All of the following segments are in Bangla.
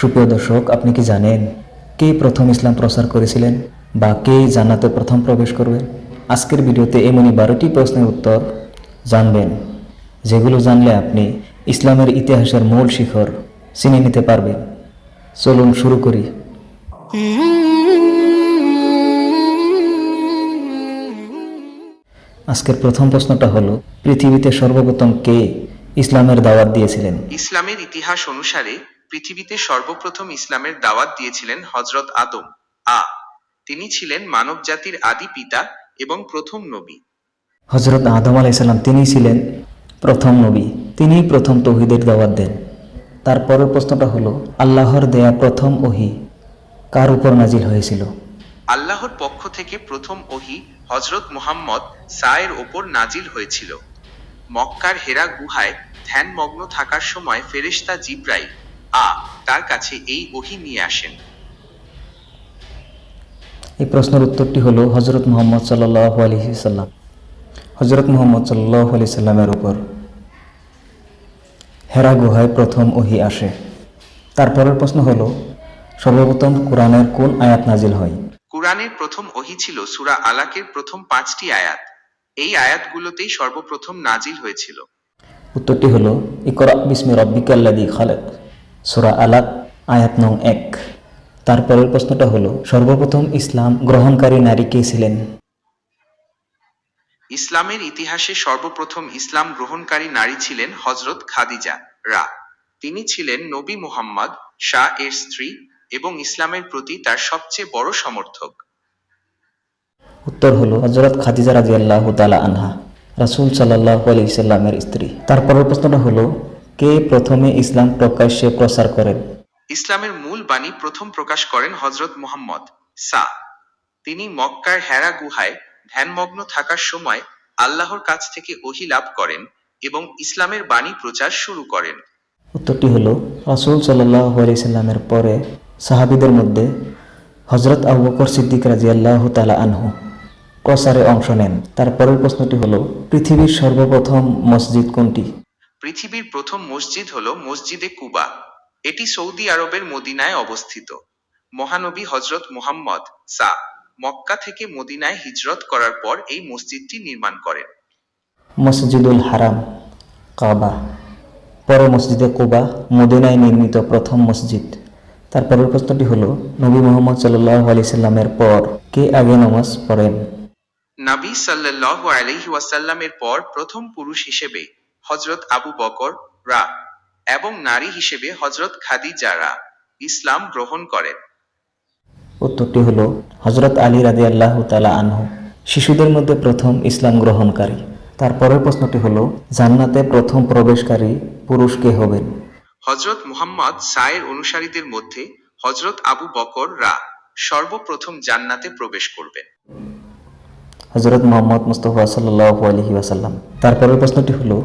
সুপ্রিয় দর্শক, আপনি কি জানেন কে প্রথম ইসলাম প্রচার করেছিলেন বা কে জান্নাতে প্রথম প্রবেশ করবেন আজকের ভিডিওতে এমনই বারোটি প্রশ্নের উত্তর জানবেন, যেগুলো জানলে আপনি ইসলামের ইতিহাসের মূল শিখর চিনে নিতে পারবেন। চলুন শুরু করি। আজকের প্রথম প্রশ্নটা হলো, পৃথিবীতে সর্বপ্রথম কে ইসলামের দাওয়াত দিয়েছিলেন? ইসলামের ইতিহাস অনুসারে পৃথিবীতে সর্বপ্রথম ইসলামের দাওয়াত দিয়েছিলেন হজরত আদম। আ তিনি ছিলেন মানব জাতির আদি পিতা এবং প্রথম নবী। হজরত আদম আলাইসাল্লাম তিনি ছিলেন প্রথম নবী। তিনিই প্রথম তৌহিদের দাওয়াত দেন। তারপরের প্রশ্নটা হলো আল্লাহর দেয়া প্রথম ওহি কার উপর নাজিল হয়েছিল? আল্লাহর পক্ষ থেকে প্রথম ওহি হজরত মুহাম্মদ সায়ের ওপর নাজিল হয়েছিল। মক্কার হেরা গুহায় ধ্যানমগ্ন থাকার সময় ফেরেশতা জিব্রাইল আ তার কাছে এই ওহি নিয়ে আসেন। এই প্রশ্নের উত্তরটি হলো হজরত মোহাম্মদ সাল্লাহ আলহি সাল্লাম। হজরত মোহাম্মদ সাল্লাহ আলি সাল্লামের উপর হেরা গুহায় প্রথম ওহি আসে। তারপরের প্রশ্ন হলো সর্বপ্রথম কোরআনের কোন আয়াত নাজিল হয়? কোরআনের প্রথম ওহি ছিল সুরা আলাকের প্রথম পাঁচটি আয়াত। এই আয়াতগুলোতেই সর্বপ্রথম নাজিল হয়েছিল। উত্তরটি হলো ইকরা বিস্মি রব্বিকাল্লাদি খালেক। সুরা আলাক আয়াত নং এক। তারপরের প্রশ্নটা হলো সর্বপ্রথম ইসলাম গ্রহণকারী নারী কে ছিলেন? ইসলামের ইতিহাসে সর্বপ্রথম ইসলাম গ্রহণকারী নারী ছিলেন হজরত খাদিজা রা। তিনি ছিলেন নবী মুহাম্মদ শাহ এর স্ত্রী এবং ইসলামের প্রতি তার সবচেয়ে বড় সমর্থক। উত্তর হলো হজরত খাদিজা রাজি আল্লাহ তালা আনহা রাসুল সাল্লাহ আলি সাল্লামের স্ত্রী। তারপরের প্রশ্নটা হলো কে প্রথমে ইসলাম প্রকাশ্যে প্রচার করেন? ইসলামের মূল বাণী প্রথম প্রকাশ করেন হজরত মুহাম্মদ সা। তিনি মক্কার হেরা গুহায় ধ্যানমগ্ন থাকার সময় আল্লাহর কাছ থেকে ওহি লাভ করেন এবং ইসলামের বাণী প্রচার শুরু করেন। উত্তরটি হলো রাসুল সাল্লাহ আলি পরে সাহাবিদের মধ্যে হজরত আবু বকর সিদ্দিক রাজি আল্লাহ তালা আনহু প্রচারে অংশ নেন। তারপরের প্রশ্নটি হলো পৃথিবীর সর্বপ্রথম মসজিদ কোনটি? পৃথিবীর প্রথম মসজিদ হল মসজিদে কুবা। এটি সৌদি আরবের মদিনায় অবস্থিত। মহানবী হজরত মুহাম্মদ সা মক্কা থেকে মদিনায় হিজরত করার পর এই মসজিদটি নির্মাণ করেন। মসজিদুল হারাম কাবা। পরে মসজিদে কুবা মদিনায় নির্মিত প্রথম মসজিদ। তারপরের প্রশ্নটি হলো নবী মোহাম্মদ সাল্লাহ আলি সাল্লামের পর। কে আগে নামাজ পড়েন? নাবী সাল্লাল্লাহু আলাইহি ওয়াসাল্লামের পর প্রথম পুরুষ হিসেবে হজরত আবু বকর রা এবং নারী হিসেবে হজরত খাদিজা রা ইসলাম গ্রহণ করেন। উত্তরটি হলো হজরত আলী রাদি আল্লাহ তালা আনহু শিশুদের মধ্যে প্রথম ইসলাম গ্রহণকারী। তারপরের প্রশ্নটি হলো জান্নাতে প্রথম প্রবেশকারী পুরুষ কে হবেন? হজরত মুহাম্মদ সায়ের অনুসারীদের মধ্যে হজরত আবু বকর রা সর্বপ্রথম জান্নাতে প্রবেশ করবেন। হজরত মোহাম্মদ মুস্তফা সাল্লাহ আলহি ওয়াসাল্লাম। তারপরের প্রশ্নটি হলো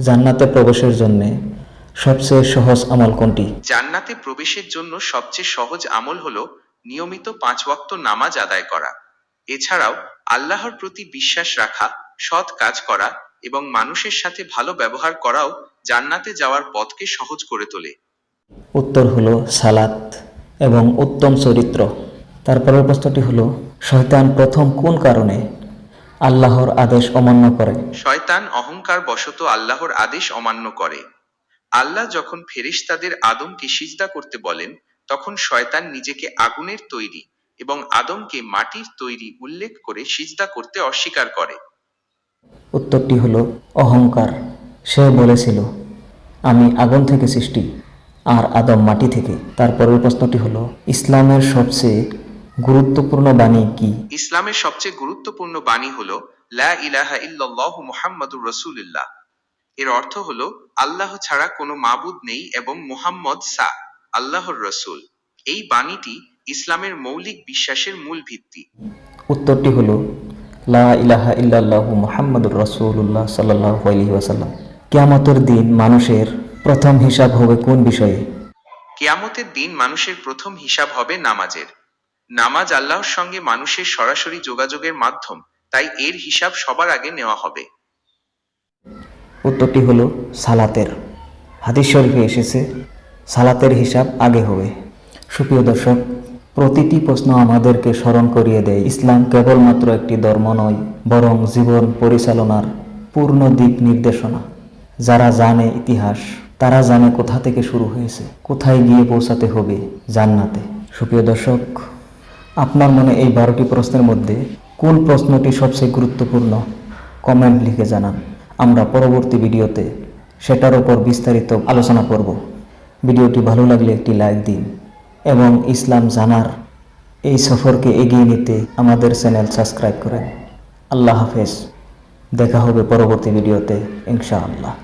জান্নাতে প্রবেশের জন্য সবচেয়ে সহজ আমল কোনটি? জান্নাতে প্রবেশের জন্য সবচেয়ে সহজ আমল হলো নিয়মিত পাঁচ ওয়াক্ত নামাজ আদায় করা। এছাড়াও আল্লাহর প্রতি বিশ্বাস রাখা সৎ কাজ করা এবং মানুষের সাথে ভালো ব্যবহার করাও জান্নাতে যাওয়ার পথকে সহজ করে তোলে। উত্তর হলো সালাত এবং উত্তম চরিত্র। তারপরের প্রশ্নটি হলো শয়তান প্রথম কোন কারণে আল্লাহর আদেশ অমান্য করে। শয়তান অহংকার বশত আল্লাহর আদেশ অমান্য করে। আল্লাহ যখন ফেরেশতাদের আদমকে সিজদা করতে বলেন তখন শয়তান নিজেকে আগুনের তৈরি এবং আদমকে মাটির তৈরি উল্লেখ করে সিজদা করতে অস্বীকার করে। উত্তরটি হলো অহংকার। সে বলেছিল আমি আগুন থেকে সৃষ্টি আর আদম মাটি থেকে। তারপরের প্রশ্নটি হলো ইসলামের সবচেয়ে গুরুত্বপূর্ণ বাণী কি? ইসলামের সবচেয়ে গুরুত্বপূর্ণ বাণী হলো লা ইলাহা ইল্লাল্লাহু মুহাম্মাদুর রাসূলুল্লাহ এর অর্থ হলো আল্লাহ ছাড়া কোনো মাবুদ নেই এবং মুহাম্মদ সা আল্লাহর রসূল। এই বাণীটি ইসলামের মৌলিক বিশ্বাসের মূল ভিত্তি। উত্তরটি হলো লা ইলাহা ইল্লাল্লাহু মুহাম্মাদুর রাসূলুল্লাহ সাল্লাল্লাহু আলাইহি ওয়াসাল্লাম কিয়ামতের দিন মানুষের প্রথম হিসাব হবে কোন বিষয়ে? কেয়ামতের দিন মানুষের প্রথম হিসাব হবে নামাজের। নামাজ আল্লাহর সঙ্গে মানুষের সরাসরি যোগাযোগের মাধ্যম, তাই এর হিসাব সবার আগে নেওয়া হবে। উত্তরটি হলো সালাতের। হাদিস শরীফে এসেছে, সালাতের হিসাব আগে হবে। সুপ্রিয় দর্শক, প্রতিটি প্রশ্ন আমাদেরকে স্মরণ করিয়ে দেয়। ইসলাম কেবলমাত্র একটি ধর্ম নয়, বরং জীবন পরিচালনার পূর্ণ দিক নির্দেশনা। যারা জানে ইতিহাস, তারা জানে কোথা থেকে শুরু হয়েছে, কোথায় গিয়ে পৌঁছাতে হবে জান্নাতে। সুপ্রিয় দর্শক আপনার মনে এই বারোটি প্রশ্নের মধ্যে কোন প্রশ্নটি সবচেয়ে গুরুত্বপূর্ণ? কমেন্ট লিখে জানান। আমরা পরবর্তী ভিডিওতে সেটার ওপর বিস্তারিত আলোচনা করব। ভিডিওটি ভালো লাগলে একটি লাইক দিন এবং ইসলাম জানার এই সফরকে এগিয়ে নিতে আমাদের চ্যানেল সাবস্ক্রাইব করেন। আল্লাহ হাফেজ। দেখা হবে পরবর্তী ভিডিওতে, ইনশাআল্লাহ।